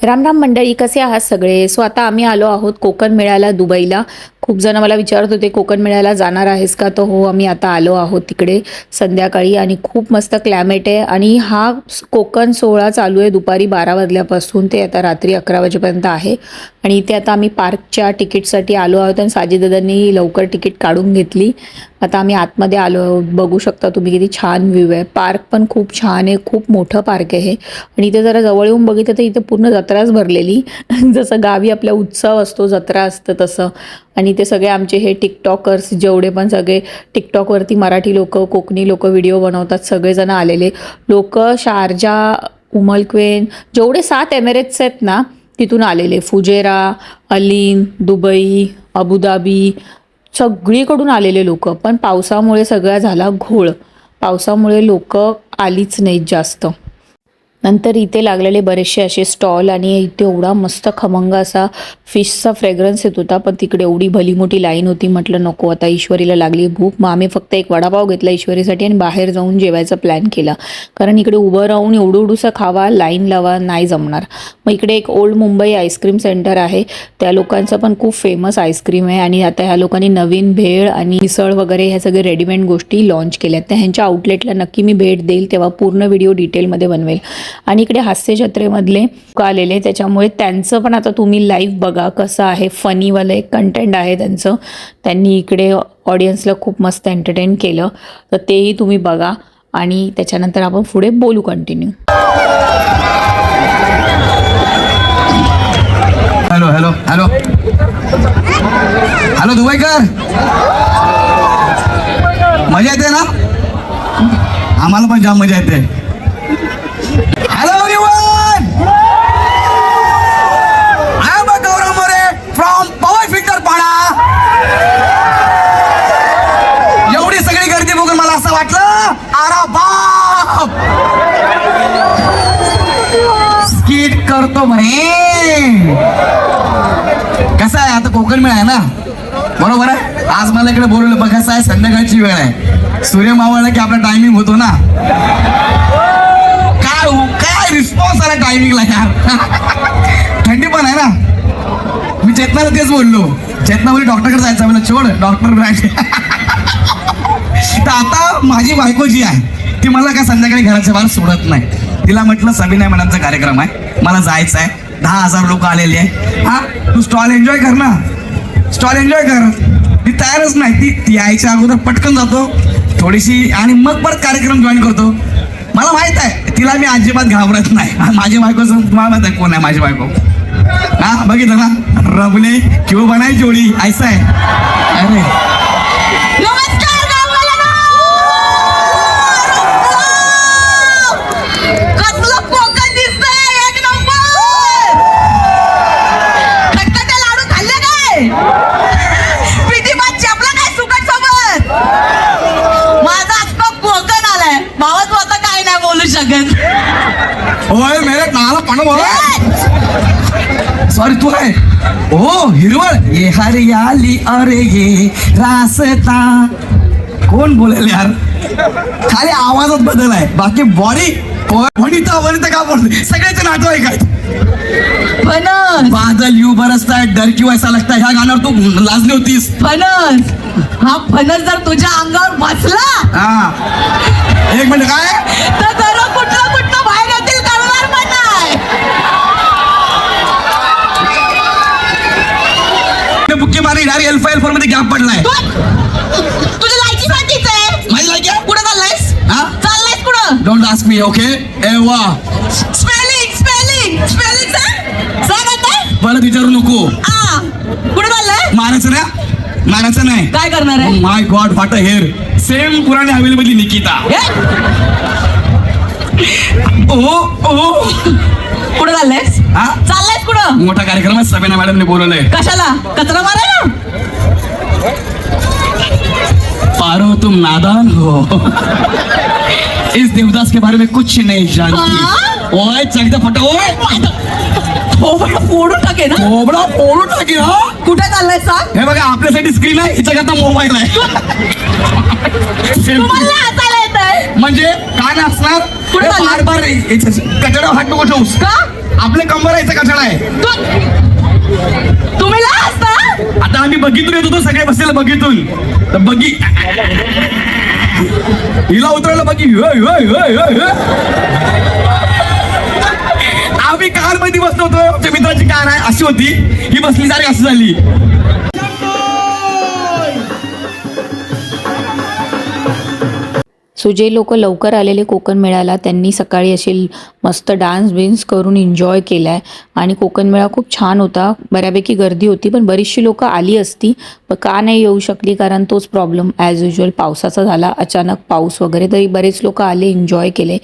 रामराम मंडळी कसे आहात सगळे? सो आता आम्ही आलो आहोत कोकण मेळ्याला दुबईला. खूप जण मला विचारत होते कोकण मेळ्याला जाणार आहेस का? तर हो आम्ही आता आलो आहोत तिकडे संध्याकाळी आणि खूप मस्त क्लायमेट आहे. आणि हा कोकण सोहळा चालू आहे दुपारी बारा वाजल्यापासून. ते आता रात्री अकरा वाजेपर्यंत आहे. आणि इथे आता आम्ही पार्कच्या तिकीटसाठी आलो आहोत आणि साजीदादांनी लवकर तिकीट काढून घेतली. आता आम्ही आतमध्ये आलो आहोत. बघू शकता तुम्ही किती छान व्ह्यू आहे. पार्क पण खूप छान आहे. खूप मोठं पार्क आहे आणि इथे जरा जवळ येऊन बघितलं तर इथे पूर्ण जत्राच भरलेली. जसं गावी आपल्या उत्सव असतो जत्रा असतं तसं. आणि ते सगळे आमचे हे टिकटॉकर्स जेवढे पण सगळे टिकटॉकवरती मराठी लोक कोकणी लोक व्हिडिओ बनवतात सगळेजण आलेले. लोक शारजा उमलक्वेन जेवढे सात एमिरेट्स आहेत ना तिथून आलेले. फुजेरा अलीन दुबई अबुधाबी सगळीकडून आलेले लोक. पण पावसामुळे सगळा झाला घोळ. पावसामुळे लोक आलीच नाहीत जास्त. नंतर इथे लागलेले बरेचसे असे स्टॉल आणि इथे एवढा मस्त खमंग असा फिशचा फ्रेग्रन्स येत होता पण तिकडे एवढी भली मोठी लाईन होती. म्हटलं नको आता ईश्वरीला लागली भूक. मग आम्ही फक्त एक वडापाव घेतला ईश्वरीसाठी आणि बाहेर जाऊन जेवायचा प्लॅन केला. कारण इकडे उभं राहून एवढं उडूसा खावा लाईन लावा नाही जमणार. मग इकडे एक ओल्ड मुंबई आईस्क्रीम सेंटर आहे. त्या लोकांचं पण खूप फेमस आईस्क्रीम आहे. आणि आता ह्या लोकांनी नवीन भेळ आणि मिसळ वगैरे ह्या सगळे रेडीमेड गोष्टी लॉन्च केल्या आहेत. तर ह्यांच्या आउटलेटला नक्की मी भेट देईल तेव्हा पूर्ण व्हिडिओ डिटेलमध्ये बनवेल. आणि इकडे हास्य जत्रेमधले आलेले त्याच्यामुळे त्यांचं पण आता तुम्ही लाईव्ह बघा कसं आहे. फनीवालं एक कंटेंट आहे त्यांचं. त्यांनी इकडे ऑडियन्सला खूप मस्त एंटरटेन केलं. तर तेही तुम्ही बघा. आणि त्याच्यानंतर आपण पुढे बोलू continue hello hello hello hello दुबईकर मजा येते ना? आम्हाला पण जाम मजा येते. स्किट म्हणे. कसं आहे आता कोकण मेळ आहे ना? बरोबर आहे? आज मला इकडे बोलवलं बघ कसं आहे संध्याकाळची वेळ आहे. सूर्य मावळला की आपला टायमिंग होतो ना? काय हो, काय रिस्पॉन्स आला टायमिंगला यार? थंडी पण आहे ना? मी चेतनाला तेच बोललो. चेतना बोली डॉक्टरकडे जायचं मला छोड डॉक्टर तर आता माझी बायको जी आहे ती मला काय संध्याकाळी घराच्या बाहेर सोडत नाही? तिला म्हटलं सविनय मनाचा कार्यक्रम आहे. मला जायचं आहे दहा हजार लोक आलेले आहे हा तू स्टॉल एन्जॉय कर ना. स्टॉल एन्जॉय कर. ती तयारच नाही. ती ती यायच्या अगोदर पटकन जातो. थोडीशी आणि मग परत कार्यक्रम जॉईन करतो. मला माहीत आहे तिला मी अजिबात घाबरत नाही. आणि माझी बायको तुम्हाला माहीत आहे कोण आहे माझी बायको. हा बघितलं ना? रबले किंवा बनाय जोडी? ऐसा आहे अरे. भात चपला काय सुकट सोबत माझा आत्ता कोकण आलाय. भावाच आता काय नाही बोलू शकत. ओय मेरे नाला पण बोला. सॉरी तू आहे. ओ हिरवळ. ये हरियाली अरे ये रास्ता. कोण बोलेल यार? खाली आवाजात बदल आहे. बाकी बॉडी वनिता वनिता का बोलते सगळ्याचे नाटक आहे काय फणस. बादल यू बरसता है डर क्यों ऐसा लगता है ह्या गाण्यावर तू लाजली होतीस. फणस. हा फणस जर तुझ्या अंगावर बसला हा. एक मिनिट काय? तर जरा कुठलं कुठलं बाहेर येतील करणार पण नाही बुक्की मारी यार एल फाईल फोरमध्ये गॅप पडलाय तुझ्या डोंट आस्क मी ओके ए वा स्पेलिंग स्पेलिंग स्पेलिंग सांग सांग आता परत विचारू नको. आ कुठं चाललाय मारायचं ना मारायचं नाही. काय करणार आहे? My god what a hair same पुराणी हवेली मधली निकिता. हे? ओ ओ कुठं चाललायस हा? चाललायस कुठं मोठा कार्यक्रम आहे सबिना मॅडमने बोलवलंय. कशाला? कचरा मारायला? पारो तुम नादान हो. इस देवदास के बारे में कुछ नहीं जानती। ओए चकदा फटा ओए। थोबडं फोडून टाके ना। कोबडा फोडून टाकी हा। कुठे चाललाय सांग? हे बघा आपल्यासाठी स्क्रीन आहे हिच्याकरता मोबाईल आहे म्हणजे काय असणार कुठे? बार बार कचरा हात नको ठेवूस. का? आपले कंबर आहे कचरा आहे. तुम्ही आता आम्ही बघितून येत होतो सगळे बसलेलं बघितून. तर बघी हिला उतरायला बाकी आम्ही कारमध्ये बसलो होतो आमच्या मित्राची कार आहे अशी होती. ही बसली सारी अशी झाली. सो जे लोक लवकर आलेले कोकण मेळ्याला त्यांनी सकाळी असे मस्त डान्स बिन्स करून एन्जॉय केला आहे आणि कोकण मेळा खूप छान होता. बऱ्यापैकी गर्दी होती पण बरीचशी लोक आली असती. पण का नाही येऊ शकली? कारण तोच प्रॉब्लेम ॲज युजल पावसाचा झाला. अचानक पाऊस वगैरे तरी बरेच लोक आले एन्जॉय केले.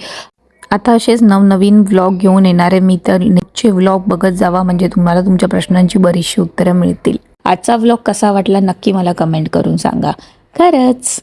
आता असेच नवनवीन व्लॉग घेऊन येणार आहे मी. तर निश्चय व्लॉग बघत जावा. म्हणजे तुम्हाला तुमच्या प्रश्नांची बरीचशी उत्तरं मिळतील. आजचा व्लॉग कसा वाटला? नक्की मला कमेंट करून सांगा. खरंच!